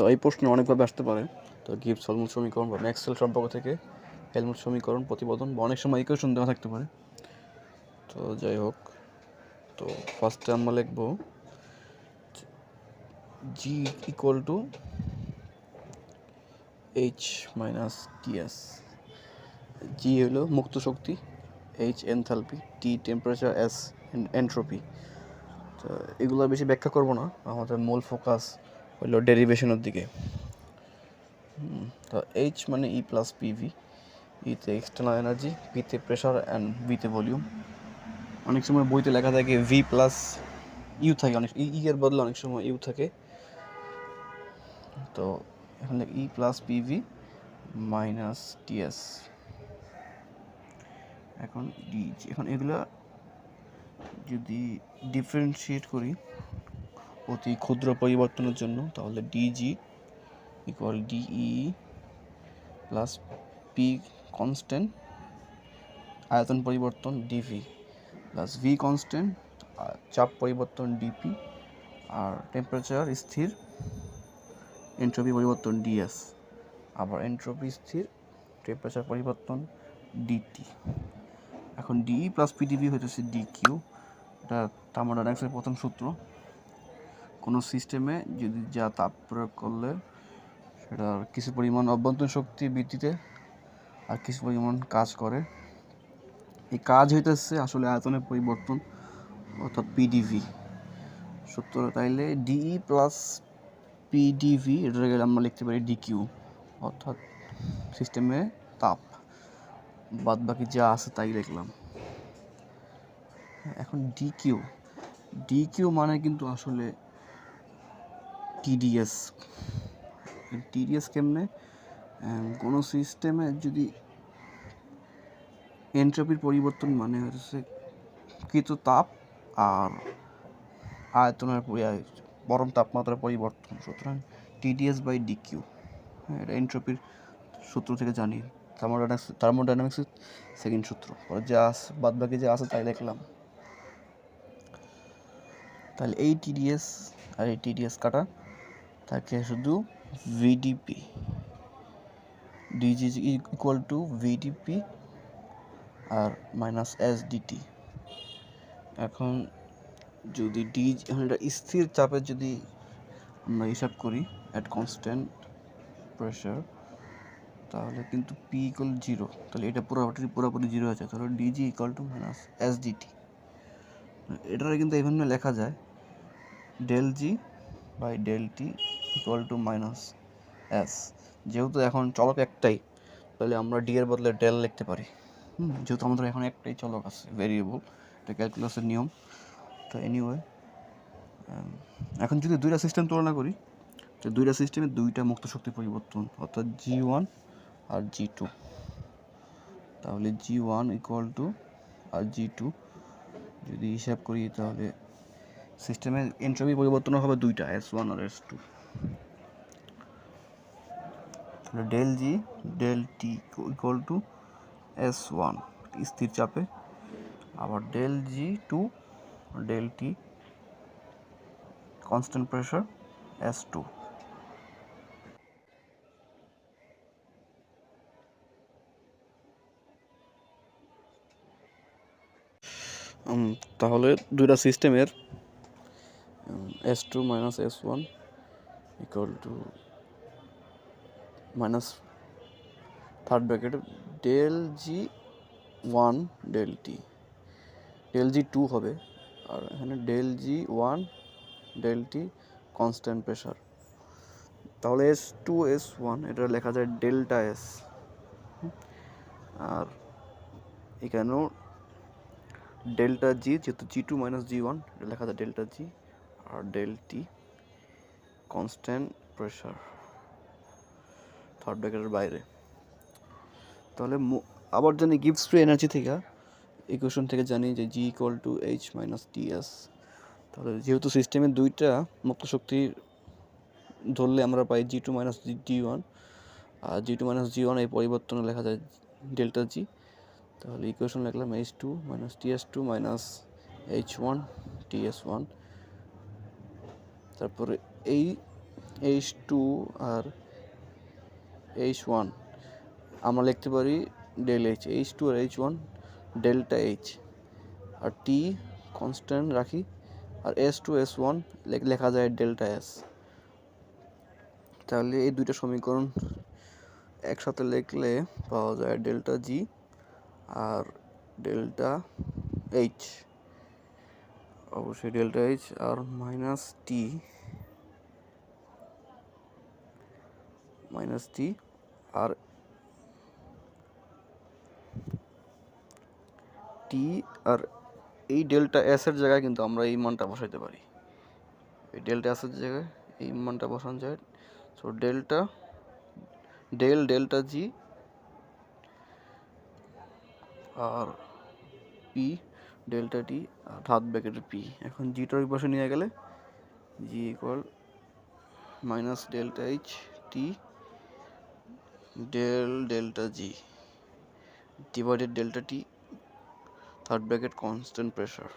তো এই প্রশ্ন অনেকভাবে আসতে পারে। তো গিবস হেলমুট সমীকরণ বা ম্যাক্সওয়েল সম্পর্ক থেকে হেলমুট সমীকরণ প্রতিবেদন বা অনেক সময় ইকুয়েশন দেওয়া থাকতে পারে। তো যাই হোক, তো ফার্স্টে আমরা লিখব G equal to H minus TS G হলো মুক্ত শক্তি H enthalpy T temperature S entropy তো এগুলো বেশি ব্যাখ্যা করব না, আমাদের মূল ফোকাস হলো ডেরিভেশনের দিকে। তো এইচ মানে ই প্লাস পিভি ইতে এক্সটার্নাল এনার্জি পিতে প্রেশার অ্যান্ড বিতে ভলিউম অনেক সময় বইতে লেখা থাকে ভি প্লাস ইউ থাকে, অনেক ই এর বদলে অনেক সময় ইউ থাকে। তো এখানে E plus PV minus TS এখন ডি এখন এগুলা যদি ডিফারেন্সিয়েট করি অতি ক্ষুদ্র পরিবর্তনের জন্য, তাহলে DG equal DE plus P constant আয়তন পরিবর্তন ডিভি প্লাস ভি কনস্ট্যান্ট চাপ পরিবর্তন ডিপি আর টেম্পারেচার স্থির এন্ট্রপি পরিবর্তন ডিএস আবার এন্ট্রপি স্থির টেম্পারেচার পরিবর্তন ডিটি এখন ডিই প্লাস পিডিভি হইতেছে ডিকিউ এটা থার্মোডাইনামিক্সের প্রথম সূত্র। কোনো সিস্টেমে যদি যা তাপ প্রয়োগ করলে সেটার কিছু পরিমাণ অভ্যন্তরীণ শক্তি ভিত্তিতে আর কিছু পরিমাণ কাজ করে। এই কাজ হইতেছে আসলে আয়তনের পরিবর্তন, অর্থাৎ পিডিভি সূত্র তাইলে ডিই প্লাস পিডিভি এটাকে আমরা লিখতে পারি ডিকিউ অর্থাৎ সিস্টেমে তাপ। বাদ বাকি যা আছে তাই লিখলাম। এখন ডিকিউ ডিকিউ মানে কিন্তু আসলে টিডিএস টিডিএস কেমনে? কোনো সিস্টেমে যদি এন্ট্রপির পরিবর্তন মানে হচ্ছে কৃত তাপ আর আয়তনের পরি- পরম তাপমাত্রার পরিবর্তন। সুতরাং টিডিএস বাই ডিকিউ হ্যাঁ এটা এন্ট্রপির সূত্র থেকে জানি। থার্মোডাইনামিক্স থার্মোডাইনামিক্সের সেকেন্ড সূত্র। পরে যা আছে বাদ বাকি যা আছে তাই দেখলাম। তাহলে এই টিডিএস আর এই টিডিএস কাটা। থাকে শুধু VDP DG equal to VDP R minus S DT এখন যদি ডি স্থির চাপের যদি আমরা হিসাব করি অ্যাট কনস্ট্যান্ট প্রেশার তাহলে কিন্তু পি ইকুয়াল জিরো তাহলে এটা পুরোপুরি পুরোপুরি জিরো আছে তাহলে DG equal to minus S DT এটারে কিন্তু এইভাবে লেখা যায়। Del G by del T equal to minus S যেহেতু এখন চলক একটাই, তাহলে আমরা ডি এর বদলে ডেল লিখতে পারি। যেহেতু আমাদের এখন একটাই চলক আছে ভেরিয়েবল এটা ক্যালকুলাসের নিয়ম। তো এনিওয়ে এখন যদি দুইটা সিস্টেম তুলনা করি, তো দুইটা সিস্টেমে দুইটা মুক্ত শক্তি পরিবর্তন, অর্থাৎ জি ওয়ান আর জি টু তাহলে জি ওয়ান ইকুয়াল টু আর জি টু যদি হিসাব করি তাহলে সিস্টেমের এন্ট্রপি পরিবর্তন হবে দুইটা S one R S two del G del T equal to S one স্থির চাপে। আবার del G two del T constant pressure S two তাহলে দুইটা সিস্টেমের S two minus S one equal to minus third bracket del G one del T del G two হবে। আর এখানে del G one del T constant pressure তাহলে S two S one এটা লেখা যায় ডেল্টা এস আর এখানেও delta G যেহেতু G two minus G one এটা লেখা যায় ডেল্টা জি আর del T constant pressure third ব্র্যাকেটের বাইরে। তাহলে আবার জানি গিভস ফ্রি এনার্জি থেকে ইকুয়েশন থেকে জানি যে G equal to H minus TS তাহলে যেহেতু সিস্টেমের দুইটা মুক্ত শক্তি ধরলে আমরা পাই G two minus G one আর G two minus G one এই পরিবর্তনে লেখা যায় ডেল্টা জি তাহলে ইকুয়েশন লিখলাম H two minus TS two minus H one TS one তারপরে এই এইচ টু আর এইচ ওয়ান আমরা লিখতে পারি ডেল এইচ এইচ টু আর এইচ ওয়ান ডেল্টা এইচ আর টি কনস্ট্যান্ট রাখি আর এস টু এস ওয়ান লেখা যায় ডেল্টা এস তাহলে এই দুইটা সমীকরণ একসাথে লিখলে পাওয়া যায় ডেল্টা জি আর ডেল্টা এইচ অবশ্যই ডেল্টা এইচ আর মাইনাস টি মাইনাস টি আর টি আর এই ডেল্টা এস এর জায়গায় কিন্তু আমরা এই মানটা বসাইতে পারি। এই ডেল্টা এস এর জায়গায় এই মানটা বসানো যায়। So delta del delta G আর পি ডেল্টা টি আর হাত ব্যাকেটের পি এখন জিটার ওই পাশে নিয়ে গেলে G equal minus delta H T del delta G divided delta T third bracket constant pressure